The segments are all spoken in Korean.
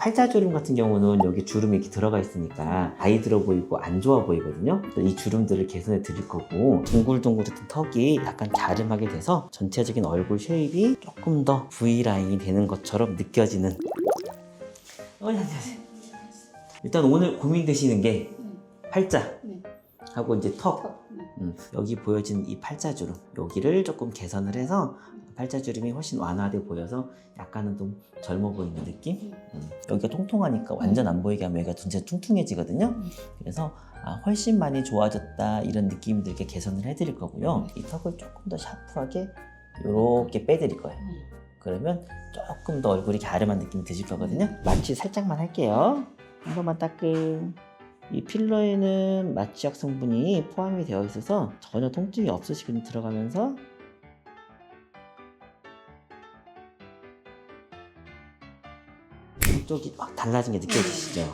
팔자주름 같은 경우는 여기 주름이 이렇게 들어가 있으니까 아이 들어 보이고 안 좋아 보이거든요. 이 주름들을 개선해 드릴 거고 둥글둥글했던 턱이 약간 갸름하게 돼서 전체적인 얼굴 쉐입이 조금 더 V라인이 되는 것처럼 느껴지는 어, 안녕하세요. 일단 오늘 고민되시는 게 팔자 네. 하고 이제 턱 턱. 네. 음, 여기 보여진 이 팔자주름 여기를 조금 개선을 해서 팔자주름이 훨씬 완화돼 보여서 약간은 좀 젊어 보이는 느낌 음, 여기가 통통하니까 완전 안 보이게 하면 여기가 진짜 퉁퉁해지거든요 음. 그래서 아, 훨씬 많이 좋아졌다 이런 느낌 들게 개선을 해드릴 거고요 이 턱을 조금 더 샤프하게 이렇게 빼드릴 거예요 네. 그러면 조금 더 얼굴이 갸름한 느낌이 드실 거거든요. 마취 살짝만 할게요. 한 번만 따끔. 이 필러에는 마취약 성분이 포함이 되어 있어서 전혀 통증이 없으시게 들어가면서 이쪽이 막 달라진 게 느껴지시죠?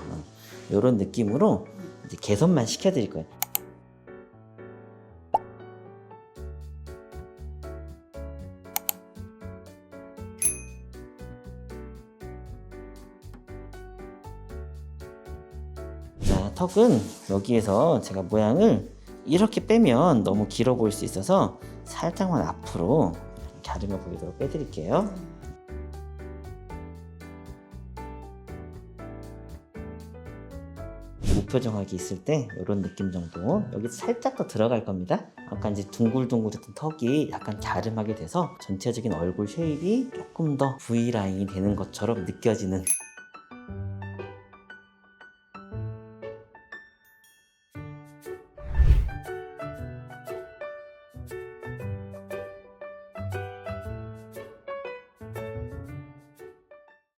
이런 느낌으로 이제 개선만 시켜드릴 거예요. 자, 턱은 여기에서 제가 모양을 이렇게 빼면 너무 길어 보일 수 있어서 살짝만 앞으로 갸름해 보이도록 빼드릴게요. 무표정하게 있을 때 이런 느낌 정도 여기 살짝 더 들어갈 겁니다. 아까 이제 둥글둥글했던 턱이 약간 갸름하게 돼서 전체적인 얼굴 쉐입이 조금 더 V 라인이 되는 것처럼 느껴지는